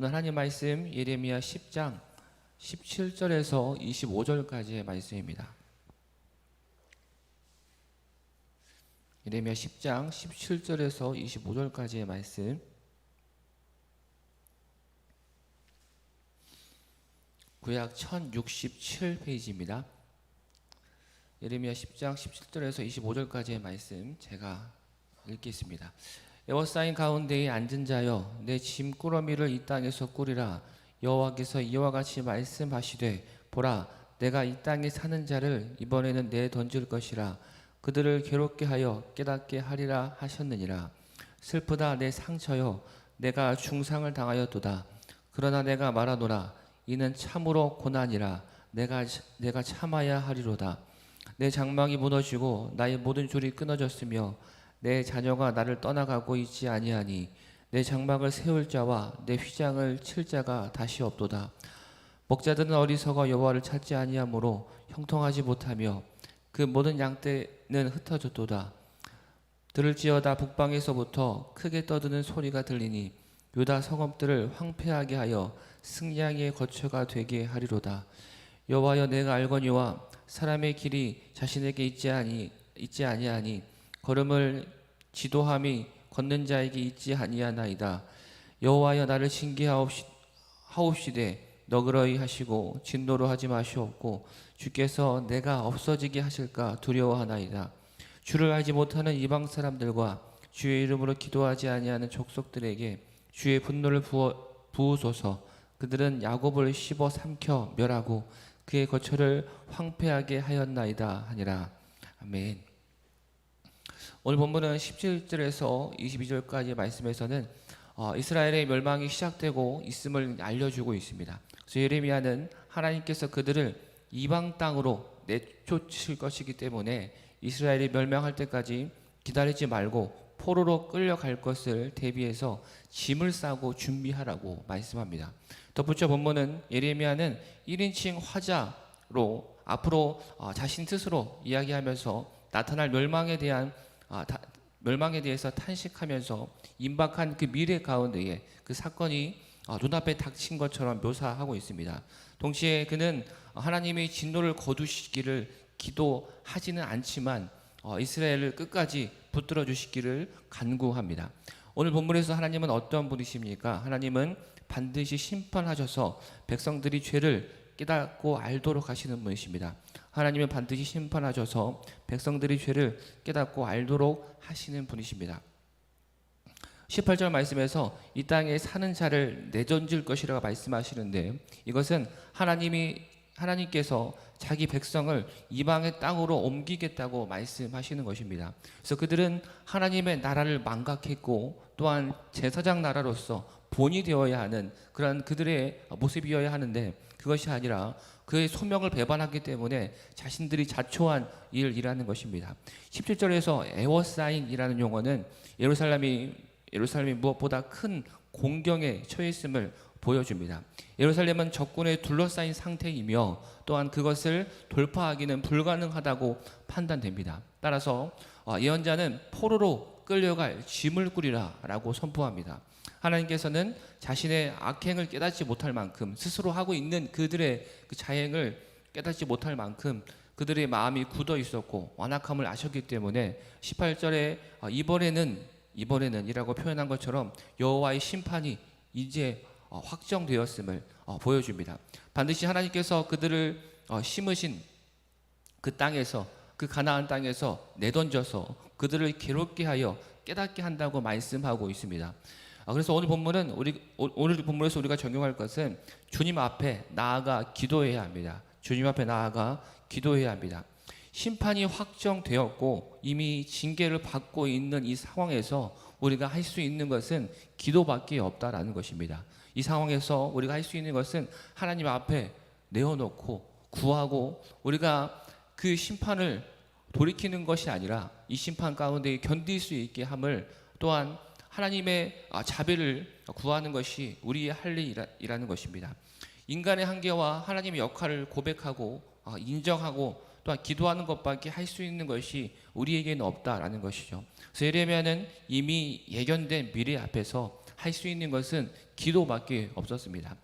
오늘 하나님 말씀 예레미야 10장 17절에서 25절까지의 말씀입니다. 예레미야 10장 17절에서 25절까지의 말씀. 구약 1067페이지입니다. 예레미야 10장 17절에서 25절까지의 말씀 제가 읽겠습니다. 에워싸인 가운데에 앉은 자여 내 짐꾸러미를 이 땅에서 꾸리라. 여호와께서 이와 같이 말씀하시되 보라 내가 이 땅에 사는 자를 이번에는 내 던질 것이라. 그들을 괴롭게 하여 깨닫게 하리라 하셨느니라. 슬프다 내 상처여 내가 중상을 당하였도다. 그러나 내가 말하노라 이는 참으로 고난이라. 내가 내가 참아야 하리로다. 내 장막이 무너지고 나의 모든 줄이 끊어졌으며 내 자녀가 나를 떠나가고 있지 아니하니 내 장막을 세울 자와 내 휘장을 칠 자가 다시 없도다. 목자들은 어리석어 여호와를 찾지 아니하므로 형통하지 못하며 그 모든 양떼는 흩어졌도다. 들을지어다 북방에서부터 크게 떠드는 소리가 들리니 유다 성읍들을 황폐하게 하여 승량의 거처가 되게 하리로다. 여호와여 내가 알거니와 사람의 길이 자신에게 있지 아니 있지 아니하니 걸음을 지도함이 걷는 자에게 있지 아니하나이다. 여호와여 나를 징계하옵시되 너그러이 하시고 진노로 하지 마시옵고 주께서 내가 없어지게 하실까 두려워하나이다. 주를 알지 못하는 이방 사람들과 주의 이름으로 기도하지 아니하는 족속들에게 주의 분노를 부어, 부으소서. 그들은 야곱을 씹어 삼켜 멸하고 그의 거처를 황폐하게 하였나이다 하니라. 아멘. 오늘 본문은 17절에서 22절까지의 말씀에서는 어, 이스라엘의 멸망이 시작되고 있음을 알려주고 있습니다. 그래서 예레미야는 하나님께서 그들을 이방 땅으로 내쫓을 것이기 때문에 이스라엘이 멸망할 때까지 기다리지 말고 포로로 끌려갈 것을 대비해서 짐을 싸고 준비하라고 말씀합니다. 덧붙여 본문은 예레미야는 1인칭 화자로 앞으로 어, 자신 스스로 이야기하면서 나타날 멸망에 대한 아, 다, 멸망에 대해서 탄식하면서 임박한 그 미래 가운데에 그 사건이 아, 눈앞에 닥친 것처럼 묘사하고 있습니다. 동시에 그는 하나님의 진노를 거두시기를 기도하지는 않지만 어, 이스라엘을 끝까지 붙들어 주시기를 간구합니다. 오늘 본문에서 하나님은 어떤 분이십니까? 하나님은 반드시 심판하셔서 백성들이 죄를 깨닫고 알도록 하시는 분이십니다. 하나님은 반드시 심판하셔서 백성들이 죄를 깨닫고 알도록 하시는 분이십니다. 18절 말씀에서 이 땅에 사는 자를 내던질 것이라고 말씀하시는데 이것은 하나님이 하나님께서 자기 백성을 이방의 땅으로 옮기겠다고 말씀하시는 것입니다. 그래서 그들은 하나님의 나라를 망각했고 또한 제사장 나라로서 본이 되어야 하는 그런 그들의 모습이어야 하는데 그것이 아니라 그의 소명을 배반하기 때문에 자신들이 자초한 일하는 것입니다. 17절에서 에워사인이라는 용어는 예루살렘이 예루살렘이 무엇보다 큰 공경에 처했음을 보여줍니다. 예루살렘은 적군에 둘러싸인 상태이며 또한 그것을 돌파하기는 불가능하다고 판단됩니다. 따라서 어, 예언자는 포로로 끌려갈 짐을 꾸리라라고 선포합니다. 하나님께서는 자신의 악행을 깨닫지 못할 만큼 스스로 하고 있는 그들의 그 자행을 깨닫지 못할 만큼 그들의 마음이 굳어 있었고 완악함을 아셨기 때문에 18절에 어, 이번에는 이번에는이라고 표현한 것처럼 여호와의 심판이 이제 어, 확정되었음을 어, 보여줍니다. 반드시 하나님께서 그들을 심으신 그 땅에서 그 가나안 땅에서 내던져서 그들을 괴롭게 하여 깨닫게 한다고 말씀하고 있습니다. 아, 그래서 오늘 본문은 우리 오늘 본문에서 우리가 적용할 것은 주님 앞에 나아가 기도해야 합니다. 주님 앞에 나아가 기도해야 합니다. 심판이 확정되었고 이미 징계를 받고 있는 이 상황에서 우리가 할 수 있는 것은 기도밖에 없다라는 것입니다. 이 상황에서 우리가 할 수 있는 것은 하나님 앞에 내어놓고 구하고 우리가 그 심판을 돌이키는 것이 아니라 이 심판 가운데 견딜 수 있게 함을 또한 하나님의 아, 자비를 구하는 것이 우리의 할 일이라는 것입니다. 인간의 한계와 하나님의 역할을 고백하고 아, 인정하고 또한 기도하는 것밖에 할 수 있는 것이 우리에게는 없다라는 것이죠. 그래서 예레미야는 이미 예견된 미래 앞에서 할 수 있는 것은 기도밖에 없었습니다.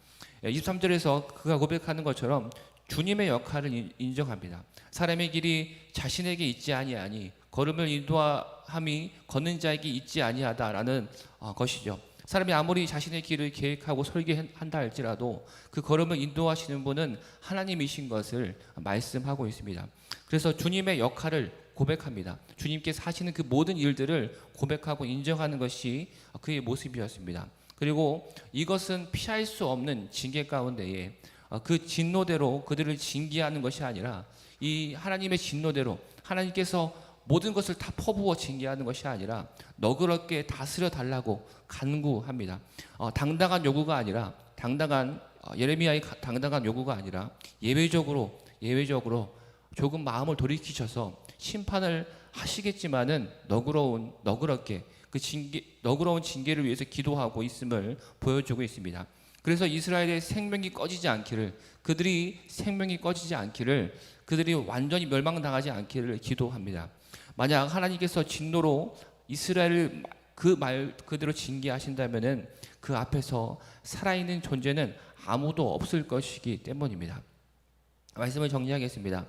23절에서 그가 고백하는 것처럼 주님의 역할을 인- 인정합니다. 사람의 길이 자신에게 있지 아니하니 걸음을 인도함이 걷는 자에게 있지 아니하다라는 어, 것이죠. 사람이 아무리 자신의 길을 계획하고 설계한다 할지라도 그 걸음을 인도하시는 분은 하나님이신 것을 말씀하고 있습니다. 그래서 주님의 역할을 고백합니다. 주님께서 하시는 그 모든 일들을 고백하고 인정하는 것이 그의 모습이었습니다. 그리고 이것은 피할 수 없는 징계 가운데에 어, 그 진노대로 그들을 징계하는 것이 아니라 이 하나님의 진노대로 하나님께서 모든 것을 다 퍼부어 징계하는 것이 아니라 너그럽게 다스려 달라고 간구합니다. 어, 당당한 요구가 아니라 당당한 어, 예레미야의 가- 당당한 요구가 아니라 예외적으로 예외적으로 조금 마음을 돌이키셔서 심판을 하시겠지만은 너그러운 너그럽게 그 징계 너그러운 징계를 위해서 기도하고 있음을 보여주고 있습니다. 그래서 이스라엘의 생명이 꺼지지 않기를 그들이 생명이 꺼지지 않기를 그들이 완전히 멸망당하지 않기를 기도합니다. 만약 하나님께서 진노로 이스라엘을 그 말 그대로 징계하신다면은 그 앞에서 살아있는 존재는 아무도 없을 것이기 때문입니다. 말씀을 정리하겠습니다.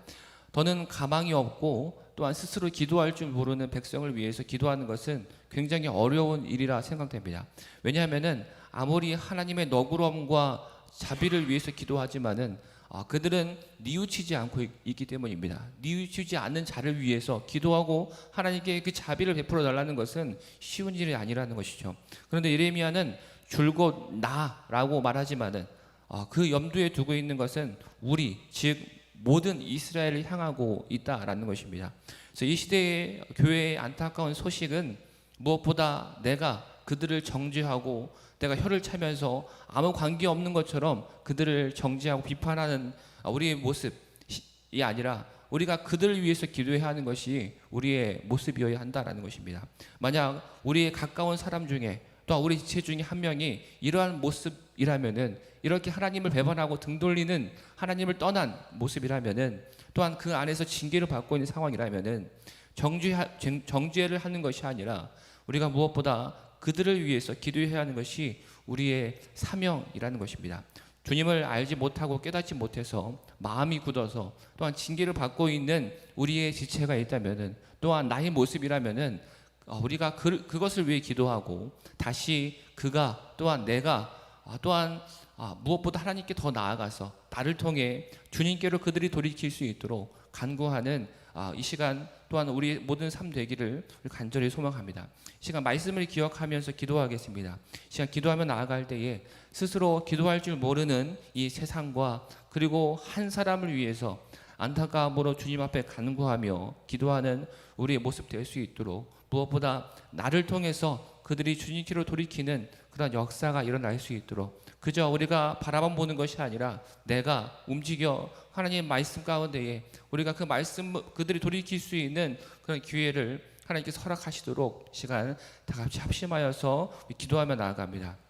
더는 가망이 없고 또한 스스로 기도할 줄 모르는 백성을 위해서 기도하는 것은 굉장히 어려운 일이라 생각됩니다. 왜냐하면은 아무리 하나님의 너그러움과 자비를 위해서 기도하지만은 아, 그들은 뉘우치지 않고 있- 있기 때문입니다. 뉘우치지 않는 자를 위해서 기도하고 하나님께 그 자비를 베풀어 달라는 것은 쉬운 일이 아니라는 것이죠. 그런데 예레미야는 줄곧 나라고 말하지만은 아, 그 염두에 두고 있는 것은 우리 즉 모든 이스라엘을 향하고 있다라는 것입니다. 그래서 이 시대의 교회의 안타까운 소식은 무엇보다 내가 그들을 정죄하고 내가 혀를 차면서 아무 관계 없는 것처럼 그들을 정죄하고 비판하는 우리의 모습이 아니라 우리가 그들을 위해서 기도해야 하는 것이 우리의 모습이어야 한다라는 것입니다. 만약 우리의 가까운 사람 중에 또 우리 지체 중에 한 명이 이러한 모습이라면은 이렇게 하나님을 배반하고 등 돌리는 하나님을 떠난 모습이라면은 또한 그 안에서 징계를 받고 있는 상황이라면은 정죄 정죄를 하는 것이 아니라 우리가 무엇보다 그들을 위해서 기도해야 하는 것이 우리의 사명이라는 것입니다. 주님을 알지 못하고 깨닫지 못해서 마음이 굳어서 또한 징계를 받고 있는 우리의 지체가 있다면은 또한 나의 모습이라면은 어, 우리가 그, 그것을 위해 기도하고 다시 그가 또한 내가 아, 또한 아, 무엇보다 하나님께 더 나아가서 나를 통해 주님께로 그들이 돌이킬 수 있도록 간구하는 아, 이 시간 또한 우리 모든 삶 되기를 간절히 소망합니다. 이 시간 말씀을 기억하면서 기도하겠습니다. 이 시간 기도하며 나아갈 때에 스스로 기도할 줄 모르는 이 세상과 그리고 한 사람을 위해서 안타까움으로 주님 앞에 간구하며 기도하는 우리의 모습 될 수 있도록 무엇보다 나를 통해서 그들이 주님께로 돌이키는 그런 역사가 일어날 수 있도록 그저 우리가 바라만 보는 것이 아니라 내가 움직여 하나님의 말씀 가운데에 우리가 그 말씀 그들이 돌이킬 수 있는 그런 기회를 하나님께 허락하시도록 시간 다 같이 합심하여서 기도하며 나아갑니다.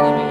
하